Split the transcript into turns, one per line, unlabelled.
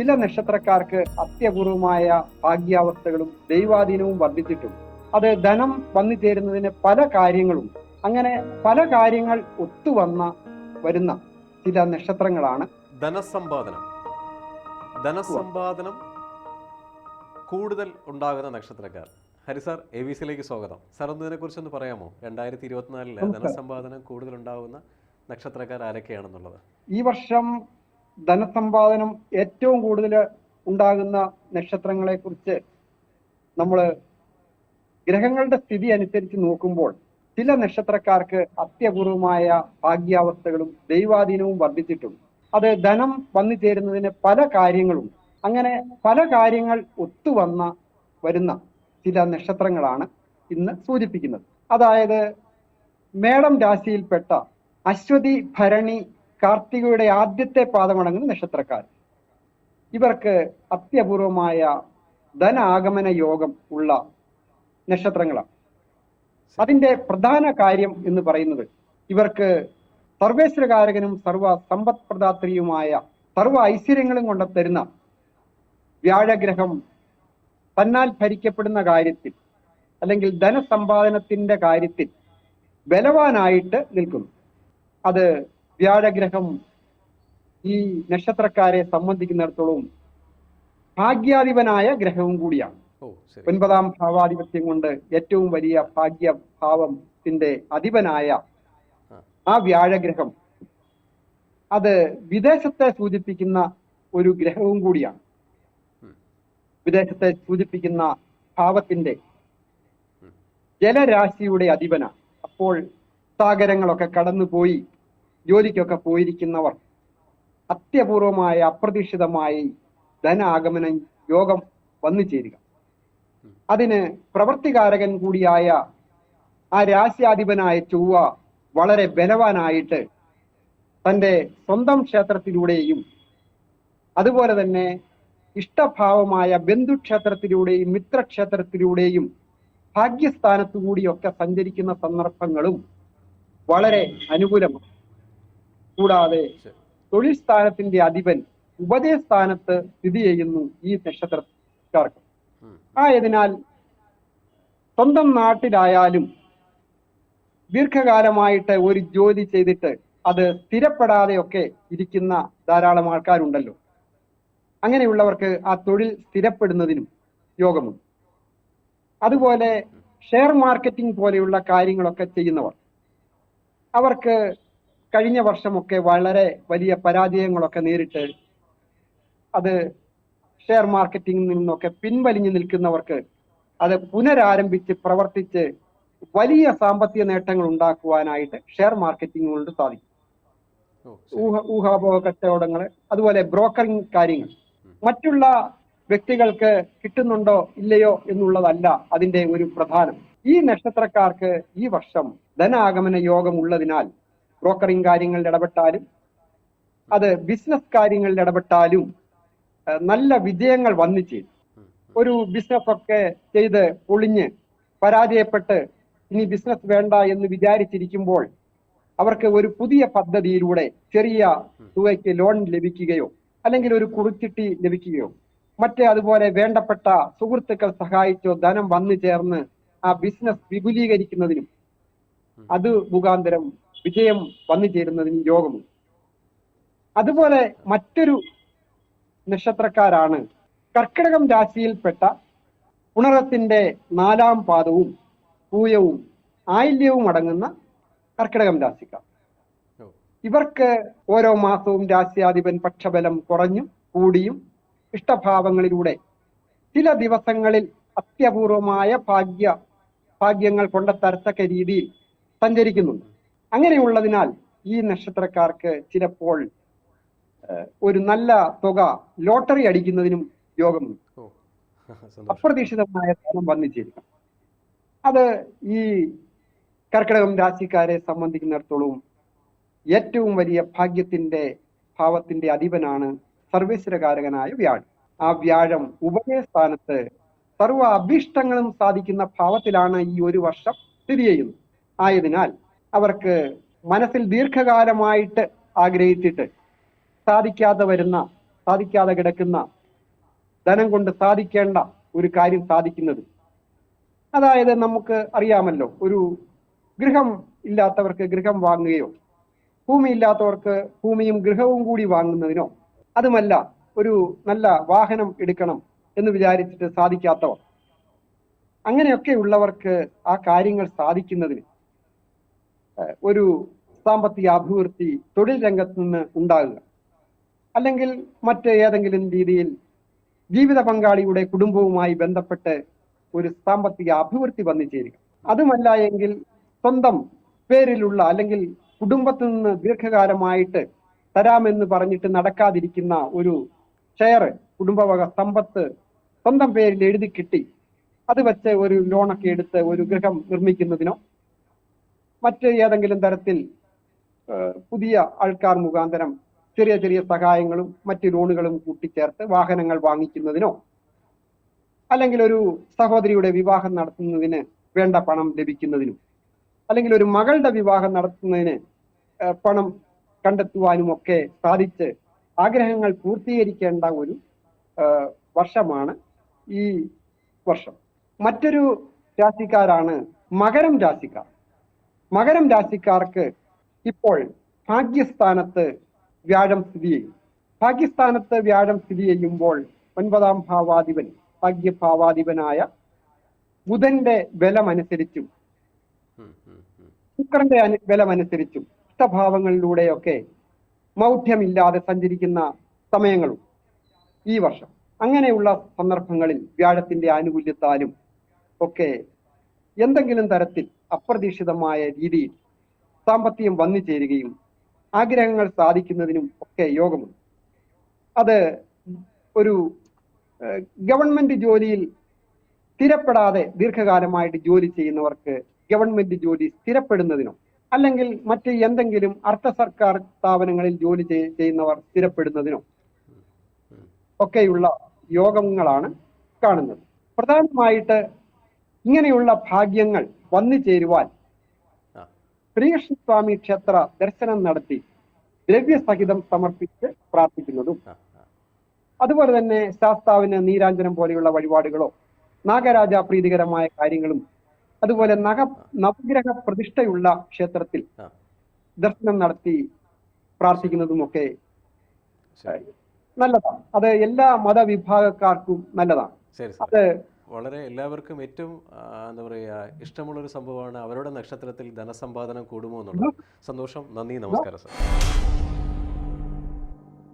ചില നക്ഷത്രക്കാർക്ക് അത്യപൂർവമായ ഭാഗ്യാവസ്ഥകളും ദൈവാധീനവും വർദ്ധിച്ചിട്ടും അത് ധനം വന്നു ചേരുന്നതിന് പല കാര്യങ്ങളും അങ്ങനെ പല കാര്യങ്ങൾ ഒത്തുവന്ന വരുന്ന ചില നക്ഷത്രങ്ങളാണ്
ധനസമ്പാദനം. ധനസമ്പാദനം കൂടുതൽ ഉണ്ടാകുന്ന നക്ഷത്രക്കാർ. ഹരി സാർ എ വി സിയിലേക്ക് സ്വാഗതം. സാർ ഒന്ന് ഇതിനെക്കുറിച്ച് ഒന്ന് പറയാമോ? രണ്ടായിരത്തി
ഇരുപത്തിനാലിൽ.
ധനസമ്പാദനം കൂടുതൽ ഉണ്ടാകുന്ന നക്ഷത്രക്കാർ ആരൊക്കെയാണെന്നുള്ളത്?
ഈ വർഷം ധനസമ്പാദനം ഏറ്റവും കൂടുതൽ ഉണ്ടാകുന്ന നക്ഷത്രങ്ങളെ കുറിച്ച് നമ്മൾ ഗ്രഹങ്ങളുടെ സ്ഥിതി അനുസരിച്ച് നോക്കുമ്പോൾ ചില നക്ഷത്രക്കാർക്ക് അത്യപൂർവമായ ഭാഗ്യാവസ്ഥകളും ദൈവാധീനവും വർദ്ധിച്ചിട്ടും അത് ധനം വന്നു ചേരുന്നതിന് പല കാര്യങ്ങളും അങ്ങനെ പല കാര്യങ്ങൾ ഒത്തുവന്ന വരുന്ന ചില നക്ഷത്രങ്ങളാണ് ഇന്ന് സൂചിപ്പിക്കുന്നത്. അതായത് മേടം രാശിയിൽപ്പെട്ട അശ്വതി ഭരണി കാർത്തികയുടെ ആദ്യത്തെ പാദമടങ്ങുന്ന നക്ഷത്രക്കാർ. ഇവർക്ക് അത്യപൂർവമായ ധനാഗമന യോഗം ഉള്ള നക്ഷത്രങ്ങളാണ്. അതിന്റെ പ്രധാന കാര്യം എന്ന് പറയുന്നത് ഇവർക്ക് സർവേശ്വരകാരകനും സർവ സമ്പത്പ്രദാത്രിയുമായ സർവ ഐശ്വര്യങ്ങളും കൊണ്ട് തരുന്ന വ്യാഴഗ്രഹം തന്നാൽ ഭരിക്കപ്പെടുന്ന കാര്യത്തിൽ അല്ലെങ്കിൽ ധനസമ്പാദനത്തിന്റെ കാര്യത്തിൽ ബലവാനായിട്ട് നിൽക്കുന്നു. അത് വ്യാഴഗ്രഹം ഈ നക്ഷത്രക്കാരെ സംബന്ധിക്കുന്നിടത്തോളം ഭാഗ്യാധിപനായ ഗ്രഹവും കൂടിയാണ്. ഒൻപതാം ഭാവാധിപത്യം കൊണ്ട് ഏറ്റവും വലിയ ഭാഗ്യഭാവത്തിന്റെ അധിപനായ ആ. വ്യാഴഗ്രഹം അത് വിദേശത്തെ സൂചിപ്പിക്കുന്ന ഒരു ഗ്രഹവും കൂടിയാണ്. വിദേശത്തെ സൂചിപ്പിക്കുന്ന ഭാവത്തിന്റെ ജലരാശിയുടെ അധിപന അപ്പോൾ സാഗരങ്ങളൊക്കെ കടന്നുപോയി. ജോലിക്കൊക്കെ പോയിരിക്കുന്നവർ അത്യപൂർവമായ അപ്രതീക്ഷിതമായി ധനാഗമന യോഗം വന്നു ചേരുക. അതിന് പ്രവൃത്തികാരകൻ കൂടിയായ ആ രാശ്യാധിപനായ ചൊവ്വ വളരെ ബലവാനായിട്ട് തന്റെ സ്വന്തം ക്ഷേത്രത്തിലൂടെയും അതുപോലെ തന്നെ ഇഷ്ടഭാവമായ ബന്ധുക്ഷേത്രത്തിലൂടെയും മിത്രക്ഷേത്രത്തിലൂടെയും ഭാഗ്യസ്ഥാനത്തു കൂടിയൊക്കെ സഞ്ചരിക്കുന്ന സന്ദർഭങ്ങളും വളരെ അനുകൂലമാണ്. കൂടാതെ തൊഴിൽ സ്ഥാനത്തിന്റെ അധിപൻ ഉപദേശസ്ഥാനത്ത് സ്ഥിതി ചെയ്യുന്നു ഈ നക്ഷത്രക്കാർക്ക്. ആയതിനാൽ സ്വന്തം നാട്ടിലായാലും ദീർഘകാലമായിട്ട് ഒരു ജോലി ചെയ്തിട്ട് അത് സ്ഥിരപ്പെടാതെയൊക്കെ ഇരിക്കുന്ന ധാരാളം ആൾക്കാരുണ്ടല്ലോ. അങ്ങനെയുള്ളവർക്ക് ആ തൊഴിൽ സ്ഥിരപ്പെടുന്നതിനും യോഗമുണ്ട്. അതുപോലെ ഷെയർ മാർക്കറ്റിംഗ് പോലെയുള്ള കാര്യങ്ങളൊക്കെ ചെയ്യുന്നവർ അവർക്ക് കഴിഞ്ഞ വർഷമൊക്കെ വളരെ വലിയ പരാജയങ്ങളൊക്കെ നേരിട്ട് അത് ഷെയർ മാർക്കറ്റിംഗിൽ നിന്നൊക്കെ പിൻവലിഞ്ഞു നിൽക്കുന്നവർക്ക് അത് പുനരാരംഭിച്ച് പ്രവർത്തിച്ച് വലിയ സാമ്പത്തിക നേട്ടങ്ങൾ ഉണ്ടാക്കുവാനായിട്ട് ഷെയർ മാർക്കറ്റിംഗ് കൊണ്ട് സാധിക്കും ഊഹ ഊഹാപോഹ കച്ചവടങ്ങൾ അതുപോലെ ബ്രോക്കറിംഗ് കാര്യങ്ങൾ. മറ്റുള്ള വ്യക്തികൾക്ക് കിട്ടുന്നുണ്ടോ ഇല്ലയോ എന്നുള്ളതല്ല അതിന്റെ ഒരു പ്രധാനം. ഈ നക്ഷത്രക്കാർക്ക് ഈ വർഷം ധനാഗമന യോഗം ഉള്ളതിനാൽ ബ്രോക്കറിംഗ് കാര്യങ്ങളിൽ ഇടപെട്ടാലും അത് ബിസിനസ് കാര്യങ്ങളിൽ ഇടപെട്ടാലും നല്ല വിജയങ്ങൾ വന്നു
ചെയ്തു
ഒരു ബിസിനസ് ഒക്കെ ചെയ്ത് പൊളിഞ്ഞ് പരാജയപ്പെട്ട് ഇനി ബിസിനസ് വേണ്ട എന്ന് വിചാരിച്ചിരിക്കുമ്പോൾ അവർക്ക് ഒരു പുതിയ പദ്ധതിയിലൂടെ ചെറിയ തുകയ്ക്ക് ലോൺ ലഭിക്കുകയോ അല്ലെങ്കിൽ ഒരു കുറിച്ചിട്ടി ലഭിക്കുകയോ മറ്റേ അതുപോലെ വേണ്ടപ്പെട്ട സുഹൃത്തുക്കൾ സഹായിച്ചോ ധനം വന്നു ചേർന്ന് ആ ബിസിനസ് വിപുലീകരിക്കുന്നതിനും അത് മുഖാന്തരം വിജയം വന്നു ചേരുന്നതിന് യോഗമുണ്ട് അതുപോലെ മറ്റൊരു നക്ഷത്രക്കാരാണ് കർക്കിടകം രാശിയിൽപ്പെട്ട പുണറത്തിന്റെ നാലാം പാദവും പൂയവും ആയില്യവും അടങ്ങുന്ന കർക്കിടകം രാശിക്കാർ. ഇവർക്ക് ഓരോ മാസവും രാശ്യാധിപൻ പക്ഷബലം കുറഞ്ഞും കൂടിയും ഇഷ്ടഭാവങ്ങളിലൂടെ ചില ദിവസങ്ങളിൽ അത്യപൂർവമായ ഭാഗ്യ ഭാഗ്യങ്ങൾ കൊണ്ടെത്തരത്തക്ക രീതിയിൽ സഞ്ചരിക്കുന്നുണ്ട്. അങ്ങനെയുള്ളതിനാൽ ഈ നക്ഷത്രക്കാർക്ക് ചിലപ്പോൾ ഒരു നല്ല തുക ലോട്ടറി അടിക്കുന്നതിനും യോഗമുണ്ട്. അപ്രതീക്ഷിതമായ ധനം വന്നു ചേരും അത് ഈ കർക്കിടകം രാശിക്കാരെ സംബന്ധിക്കുന്നിടത്തോളം ഏറ്റവും വലിയ ഭാഗ്യത്തിന്റെ ഭാവത്തിന്റെ അധിപനാണ് സർവേശ്വരകാരകനായ വ്യാഴം ആ വ്യാഴം ഉഭയസ്ഥാനത്ത് സർവ അഭീഷ്ടങ്ങളും സാധിക്കുന്ന ഭാവത്തിലാണ് ഈ ഒരു വർഷം സ്ഥിതി ചെയ്യുന്നത്. ആയതിനാൽ അവർക്ക് മനസ്സിൽ ദീർഘകാലമായിട്ട് ആഗ്രഹിച്ചിട്ട് സാധിക്കാതെ വരുന്ന സാധിക്കാതെ കിടക്കുന്ന ധനം കൊണ്ട് സാധിക്കേണ്ട ഒരു കാര്യം സാധിക്കുന്നത്. അതായത് നമുക്ക് അറിയാമല്ലോ ഒരു ഗൃഹം ഇല്ലാത്തവർക്ക് ഗൃഹം വാങ്ങുകയോ ഭൂമി ഇല്ലാത്തവർക്ക് ഭൂമിയും ഗൃഹവും കൂടി വാങ്ങുന്നതിനോ അതുമല്ല ഒരു നല്ല വാഹനം എടുക്കണം എന്ന് വിചാരിച്ചിട്ട് സാധിക്കാത്തവർ. അങ്ങനെയൊക്കെ ഉള്ളവർക്ക് ആ കാര്യങ്ങൾ സാധിക്കുന്നതിന് ഒരു സാമ്പത്തിക അഭിവൃദ്ധി തൊഴിൽ രംഗത്ത് നിന്ന് ഉണ്ടാകുക. അല്ലെങ്കിൽ മറ്റ് ഏതെങ്കിലും രീതിയിൽ ജീവിത പങ്കാളിയുടെ കുടുംബവുമായി ബന്ധപ്പെട്ട് ഒരു സാമ്പത്തിക അഭിവൃദ്ധി വന്നു ചേരുക. അതുമല്ല എങ്കിൽ സ്വന്തം പേരിലുള്ള അല്ലെങ്കിൽ കുടുംബത്തിൽ നിന്ന് ദീർഘകാലമായിട്ട് തരാമെന്ന് പറഞ്ഞിട്ട് നടക്കാതിരിക്കുന്ന ഒരു ഷെയർ കുടുംബവക സമ്പത്ത് സ്വന്തം പേരിൽ എഴുതി കിട്ടി. അത് വെച്ച് ഒരു ലോണൊക്കെ എടുത്ത് ഒരു ഗൃഹം നിർമ്മിക്കുന്നതിനോ മറ്റ് ഏതെങ്കിലും തരത്തിൽ പുതിയ ആൾക്കാർ മുഖാന്തരം ചെറിയ ചെറിയ സഹായങ്ങളും മറ്റ് ലോണുകളും കൂട്ടിച്ചേർത്ത് വാഹനങ്ങൾ വാങ്ങിക്കുന്നതിനോ അല്ലെങ്കിൽ ഒരു സഹോദരിയുടെ വിവാഹം നടത്തുന്നതിന് വേണ്ട പണം ലഭിക്കുന്നതിനും അല്ലെങ്കിൽ ഒരു മകളുടെ വിവാഹം നടത്തുന്നതിന് പണം കണ്ടെത്തുവാനും ഒക്കെ സാധിച്ച് ആഗ്രഹങ്ങൾ പൂർത്തീകരിക്കേണ്ട ഒരു വർഷമാണ് ഈ വർഷം. മറ്റൊരു രാശിക്കാരാണ് മകരം രാശിക്കാർ. മകരം രാശിക്കാർക്ക് ഇപ്പോൾ ഭാഗ്യസ്ഥാനത്ത് വ്യാഴം സ്ഥിതി ചെയ്യും ഭാഗ്യസ്ഥാനത്ത് വ്യാഴം സ്ഥിതി ചെയ്യുമ്പോൾ ഒൻപതാം ഭാവാധിപൻ ഭാഗ്യഭാവാധിപനായ ബുധന്റെ ബലമനുസരിച്ചും. ശുക്രന്റെ അനു- ബലമനുസരിച്ചും ഇഷ്ടഭാവങ്ങളിലൂടെയൊക്കെ മൗഢ്യമില്ലാതെ സഞ്ചരിക്കുന്ന സമയങ്ങളും ഈ വർഷം അങ്ങനെയുള്ള സന്ദർഭങ്ങളിൽ വ്യാഴത്തിന്റെ ആനുകൂല്യത്താലും ഒക്കെ എന്തെങ്കിലും തരത്തിൽ അപ്രതീക്ഷിതമായ രീതിയിൽ സാമ്പത്തികം വന്നു ചേരുകയും ആഗ്രഹങ്ങൾ സാധിക്കുന്നതിനും ഒക്കെ യോഗമുണ്ട്. അത് ഒരു ഗവൺമെന്റ് ജോലിയിൽ സ്ഥിരപ്പെടാതെ ദീർഘകാലമായിട്ട് ജോലി ചെയ്യുന്നവർക്ക് ഗവൺമെന്റ് ജോലി സ്ഥിരപ്പെടുന്നതിനോ അല്ലെങ്കിൽ മറ്റ് എന്തെങ്കിലും അർദ്ധ സർക്കാർ സ്ഥാപനങ്ങളിൽ ജോലി ചെയ്- ചെയ്യുന്നവർ സ്ഥിരപ്പെടുന്നതിനോ ഒക്കെയുള്ള യോഗങ്ങളാണ് കാണുന്നത്. പ്രധാനമായിട്ട് ഇങ്ങനെയുള്ള ഭാഗ്യങ്ങൾ വന്നു ചേരുവാൻ
ആ.
ശ്രീകൃഷ്ണസ്വാമി ക്ഷേത്ര ദർശനം നടത്തി ദ്രവ്യസഹിതം സമർപ്പിച്ച് പ്രാർത്ഥിക്കുന്നതും. അതുപോലെ തന്നെ ശാസ്താവിന് നീരാഞ്ജനം പോലെയുള്ള വഴിപാടുകളോ നാഗരാജ പ്രീതികരമായ കാര്യങ്ങളും അതുപോലെ നഗ നവഗ്രഹ പ്രതിഷ്ഠയുള്ള ക്ഷേത്രത്തിൽ ദർശനം നടത്തി പ്രാർത്ഥിക്കുന്നതുമൊക്കെ നല്ലതാണ്. അത് എല്ലാ മതവിഭാഗക്കാർക്കും നല്ലതാണ്. അത്
വളരെ എല്ലാവർക്കും ഏറ്റവും എന്താ പറയുക ഇഷ്ടമുള്ളൊരു സംഭവമാണ് അവരുടെ നക്ഷത്രത്തിൽ ധനസമ്പാദനം കൂടുമോ എന്നുള്ളത്. സന്തോഷം. നന്ദി. നമസ്കാരം സാർ.